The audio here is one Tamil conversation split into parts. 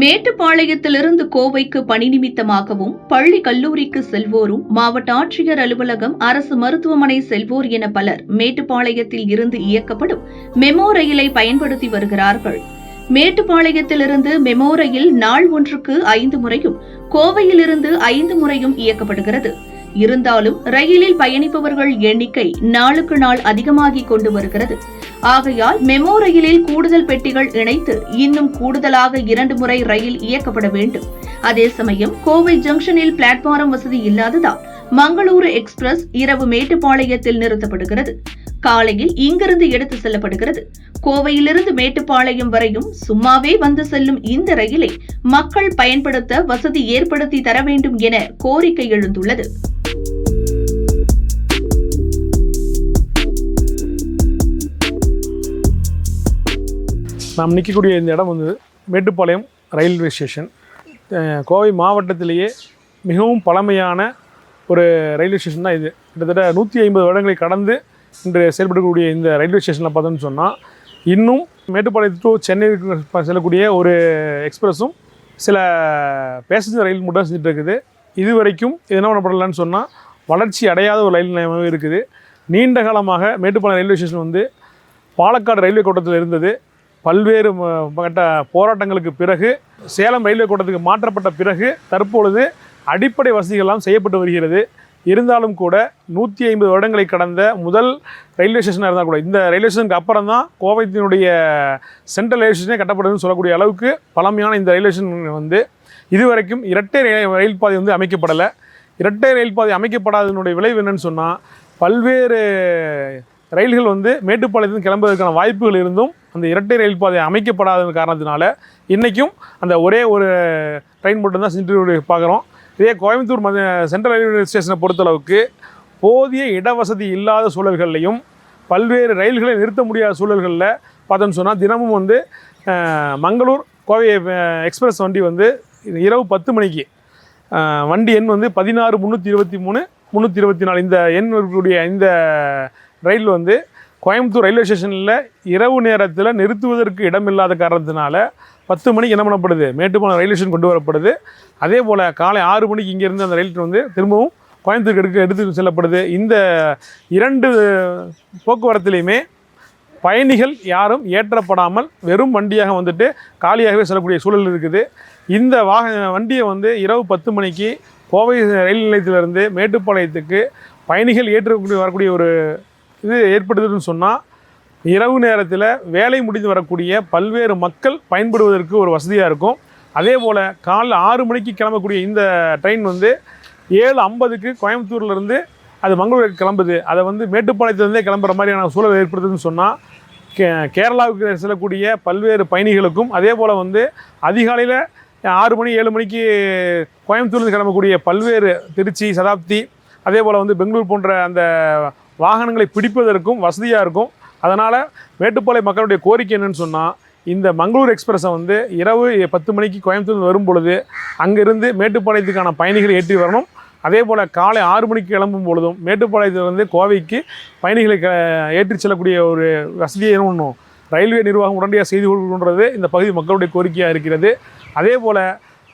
மேட்டுப்பாளையத்திலிருந்து கோவைக்கு பணி நிமித்தமாகவும் பள்ளி கல்லூரிக்கு செல்வோரும் மாவட்ட ஆட்சியர் அலுவலகம் அரசு மருத்துவமனை செல்வோர் என பலர் மேட்டுப்பாளையத்தில் இருந்து இயக்கப்படும் மெமோ ரயிலை பயன்படுத்தி வருகிறார்கள். மேட்டுப்பாளையத்திலிருந்து மெமோ ரயில் நாள் ஒன்றுக்கு ஐந்து முறையும் கோவையிலிருந்து ஐந்து முறையும் இயக்கப்படுகிறது. இருந்தாலும் ரயிலில் பயணிப்பவர்கள் எண்ணிக்கை நாளுக்கு நாள் அதிகமாகிக் கொண்டு வருகிறது. ஆகையால் மெமோ ரயிலில் கூடுதல் பெட்டிகள் இணைத்து இன்னும் கூடுதலாக இரண்டு முறை ரயில் இயக்கப்பட வேண்டும். அதே சமயம் கோவை ஜங்ஷனில் பிளாட்பாரம் வசதி இல்லாததால் மங்களூரு எக்ஸ்பிரஸ் இரவு மேட்டுப்பாளையத்தில் நிறுத்தப்படுகிறது. காலையில் இங்கிருந்து எடுத்து செல்லப்படுகிறது. கோவையிலிருந்து மேட்டுப்பாளையம் வரையும் சும்மாவே வந்து செல்லும் இந்த ரயிலை மக்கள் பயன்படுத்த வசதி ஏற்படுத்தி தர வேண்டும் என கோரிக்கை எழுந்துள்ளது. நாம் நிற்கக்கூடிய இந்த இடம் வந்து மேட்டுப்பாளையம் ரயில்வே ஸ்டேஷன். கோவை மாவட்டத்திலேயே மிகவும் பழமையான ஒரு ரயில்வே ஸ்டேஷன் தான் இது. கிட்டத்தட்ட நூற்றி ஐம்பது வருடங்களை கடந்து இன்று செயல்படக்கூடிய இந்த ரயில்வே ஸ்டேஷனில் பார்த்தோம்னு சொன்னால் இன்னும் மேட்டுப்பாளையம் டு சென்னை செல்லக்கூடிய ஒரு எக்ஸ்பிரஸும் சில பேசஞ்சர் ரயில் மட்டும் செஞ்சுட்டு இருக்குது. இது வரைக்கும் இது என்ன பண்ணப்படலன்னு சொன்னால் வளர்ச்சி அடையாத ஒரு ரயில் நிலையமாகவே இருக்குது. நீண்ட காலமாக மேட்டுப்பாளையம் ரயில்வே ஸ்டேஷன் வந்து பாலக்காடு ரயில்வே கோட்டத்தில் இருந்தது. பல்வேறு கட்ட போராட்டங்களுக்கு பிறகு சேலம் ரயில்வே கோட்டத்துக்கு மாற்றப்பட்ட பிறகு தற்பொழுது அடிப்படை வசதிகள்லாம் செய்யப்பட்டு வருகிறது. இருந்தாலும் கூட நூற்றி ஐம்பது வருடங்களை கடந்த முதல் ரயில்வே ஸ்டேஷனாக இருந்தால் கூட இந்த ரயில்வே ஸ்டேஷனுக்கு அப்புறம் தான் கோவைத்தினுடைய சென்ட்ரல் ரயில்வே ஸ்டேஷனே கட்டப்படுதுன்னு சொல்லக்கூடிய அளவுக்கு பழமையான இந்த ரயில்வே ஸ்டேஷன் வந்து இதுவரைக்கும் இரட்டை ரயில் ரயில் பாதை வந்து அமைக்கப்படலை. இரட்டை ரயில் பாதை அமைக்கப்படாததனுடைய விளைவு என்னன்னு சொன்னால் பல்வேறு ரயில்கள் வந்து மேட்டுப்பாளையத்துக்கு கிளம்புவதற்கான வாய்ப்புகள் இருந்தும் அந்த இரட்டை ரயில் பாதை அமைக்கப்படாத காரணத்தினால இன்றைக்கும் அந்த ஒரே ஒரு ட்ரெயின் மட்டும்தான் சென்று பார்க்குறோம். இதே கோயம்புத்தூர் மத சென்ட்ரல் ரயில்வே ஸ்டேஷனை பொறுத்தளவுக்கு போதிய இடவசதி இல்லாத சூழல்கள்லையும் பல்வேறு ரயில்களை நிறுத்த முடியாத சூழல்களில் பார்த்தோம்னு சொன்னால் தினமும் வந்து மங்களூர் கோவை எக்ஸ்பிரஸ் வண்டி வந்து இரவு பத்து மணிக்கு வண்டி எண் வந்து பதினாறு முந்நூற்றி இருபத்தி மூணு முந்நூற்றி இருபத்தி நாலு. இந்த எண் இருக்கக்கூடிய இந்த ரயில் வந்து கோயம்புத்தூர் ரயில்வே ஸ்டேஷனில் இரவு நேரத்தில் நிறுத்துவதற்கு இடமில்லாத காரணத்தினால பத்து மணிக்கு என்ன பண்ணப்படுது? மேட்டுப்பாளையம் ரயில்வே ஸ்டேஷன் கொண்டு வரப்படுது. அதே போல் காலை ஆறு மணிக்கு இங்கேருந்து அந்த ரயில் வந்து திரும்பவும் கோயம்புத்தூருக்கு எடுக்க எடுத்து செல்லப்படுது. இந்த இரண்டு போக்குவரத்துலேயுமே பயணிகள் யாரும் ஏற்றப்படாமல் வெறும் வண்டியாக வந்துட்டு காலியாகவே செல்லக்கூடிய சூழல் இருக்குது. இந்த வாக வண்டியை வந்து இரவு பத்து மணிக்கு கோவை ரயில் நிலையத்திலிருந்து மேட்டுப்பாளையத்துக்கு பயணிகள் ஏற்று வரக்கூடிய ஒரு இது ஏற்படுதுன்னு சொன்னால் இரவு நேரத்தில் வேலை முடிந்து வரக்கூடிய பல்வேறு மக்கள் பயன்படுவதற்கு ஒரு வசதியாக இருக்கும். அதே போல் காலைல ஆறு மணிக்கு கிளம்பக்கூடிய இந்த ட்ரெயின் வந்து ஏழு ஐம்பதுக்கு கோயம்புத்தூர்லேருந்து அது மங்களூருக்கு கிளம்புது. அதை வந்து மேட்டுப்பாளையத்துலேருந்தே கிளம்புற மாதிரியான சூழல் ஏற்படுதுன்னு சொன்னால் கே கேரளாவுக்கு செல்லக்கூடிய பல்வேறு பயணிகளுக்கும் அதே போல் வந்து அதிகாலையில் ஆறு மணி ஏழு மணிக்கு கோயம்புத்தூர்லேருந்து கிளம்பக்கூடிய பல்வேறு திருச்சி சதாப்தி அதே போல் வந்து பெங்களூர் போன்ற அந்த வாகனங்களை பிடிப்பதற்கும் வசதியாக இருக்கும். அதனால் மேட்டுப்பாளையம் மக்களுடைய கோரிக்கை என்னன்னு சொன்னால் இந்த மங்களூர் எக்ஸ்பிரஸை வந்து இரவு பத்து மணிக்கு கோயம்புத்தூர் வரும் பொழுது அங்கிருந்து மேட்டுப்பாளையத்துக்கான பயணிகளை ஏற்றி வரணும். அதே போல் காலை ஆறு மணிக்கு கிளம்பும் பொழுதும் மேட்டுப்பாளையத்திலிருந்து கோவைக்கு பயணிகளை க ஏற்றி செல்லக்கூடிய ஒரு வசதியை என்ன ரயில்வே நிர்வாகம் உடனடியாக செய்து கொடுக்கின்றது இந்த பகுதி மக்களுடைய கோரிக்கையாக இருக்கிறது. அதே போல்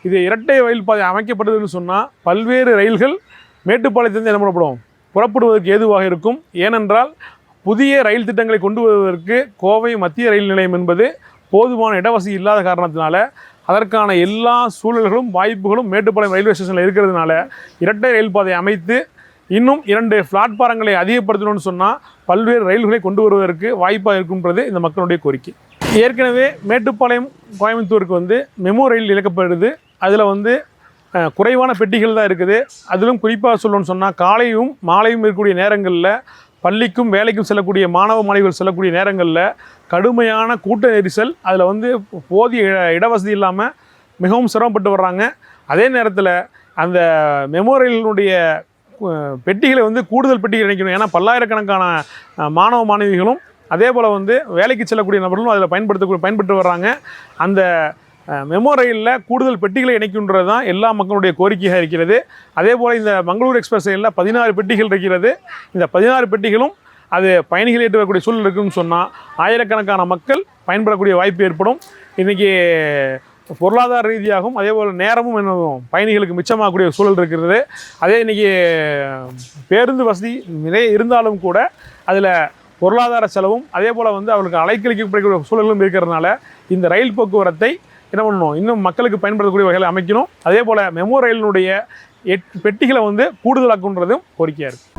இது இரட்டை ரயில் பாதை அமைக்கப்படுதுன்னு சொன்னால் பல்வேறு ரயில்கள் மேட்டுப்பாளையத்திலிருந்து என்ன பண்ணப்படும் புறப்படுவதற்கு ஏதுவாக இருக்கும்? ஏனென்றால் புதிய ரயில் திட்டங்களை கொண்டு வருவதற்கு கோவை மத்திய ரயில் நிலையம் என்பது போதுமான இடவசதி இல்லாத காரணத்தினால அதற்கான எல்லா சூழல்களும் வாய்ப்புகளும் மேட்டுப்பாளையம் ரயில்வே ஸ்டேஷனில் இருக்கிறதுனால இரட்டை ரயில் பாதை அமைத்து இன்னும் இரண்டு பிளாட்பாரங்களை அதிகப்படுத்தணும்னு சொன்னால் பல்வேறு ரயில்களை கொண்டு வருவதற்கு வாய்ப்பாக இருக்குன்றது இந்த மக்களுடைய கோரிக்கை. ஏற்கனவே மேட்டுப்பாளையம் கோயம்புத்தூருக்கு வந்து மெமோ ரயில் இழக்கப்படுது அதில் வந்து குறைவான பெட்டிகள் தான் இருக்குது. அதிலும் குறிப்பாக சொல்லணும்னு சொன்னால் காலையும் மாலையும் இருக்கக்கூடிய நேரங்களில் பள்ளிக்கும் வேலைக்கும் செல்லக்கூடிய மாணவ மாணவிகள் செல்லக்கூடிய நேரங்களில் கடுமையான கூட்ட நெரிசல் அதில் வந்து போதிய இட- இடவசதி இல்லாமல் மிகவும் சிரமப்பட்டு வர்றாங்க. அதே நேரத்தில் அந்த மெமோரியலினுடைய பெட்டிகளை வந்து கூடுதல் பெட்டிகள் நினைக்கணும் ஏன்னா பல்லாயிரக்கணக்கான மாணவ மாணவிகளும் அதே போல் வந்து வேலைக்கு செல்லக்கூடிய நபர்களும் அதில் பயன்படுத்தக்கூடிய பயன்பட்டு வர்றாங்க. அந்த மெமோ ரயிலில் கூடுதல் பெட்டிகளை இணைக்கின்றது தான் எல்லா மக்களுடைய கோரிக்கையாக இருக்கிறது. அதே போல் இந்த மங்களூர் எக்ஸ்பிரஸ் ரயிலில் பதினாறு பெட்டிகள் இருக்கிறது. இந்த பதினாறு பெட்டிகளும் அது பயணிகள் ஏற்றி வரக்கூடிய சூழல் இருக்குன்னு சொன்னால் ஆயிரக்கணக்கான மக்கள் பயன்படக்கூடிய வாய்ப்பு ஏற்படும். இன்றைக்கி பொருளாதார ரீதியாகவும் அதே போல் நேரமும் என்னவும் பயணிகளுக்கு மிச்சமாகக்கூடிய சூழல் இருக்கிறது. அதே இன்றைக்கி பேருந்து வசதி நிறைய இருந்தாலும் கூட அதில் பொருளாதார செலவும் அதே போல் வந்து அவர்களுக்கு அலைக்கழிக்கக்கூடிய சூழலும் இருக்கிறதுனால இந்த ரயில் போக்குவரத்தை என்ன பண்ணணும்? இன்னும் மக்களுக்கு பயன்படுத்தக்கூடிய வகையில் அமைக்கணும். அதே போல் மெமோ ரயிலினுடைய எட் பெட்டிகளை வந்து கூடுதலாக்குன்றதும் கோரிக்கையாக இருக்குது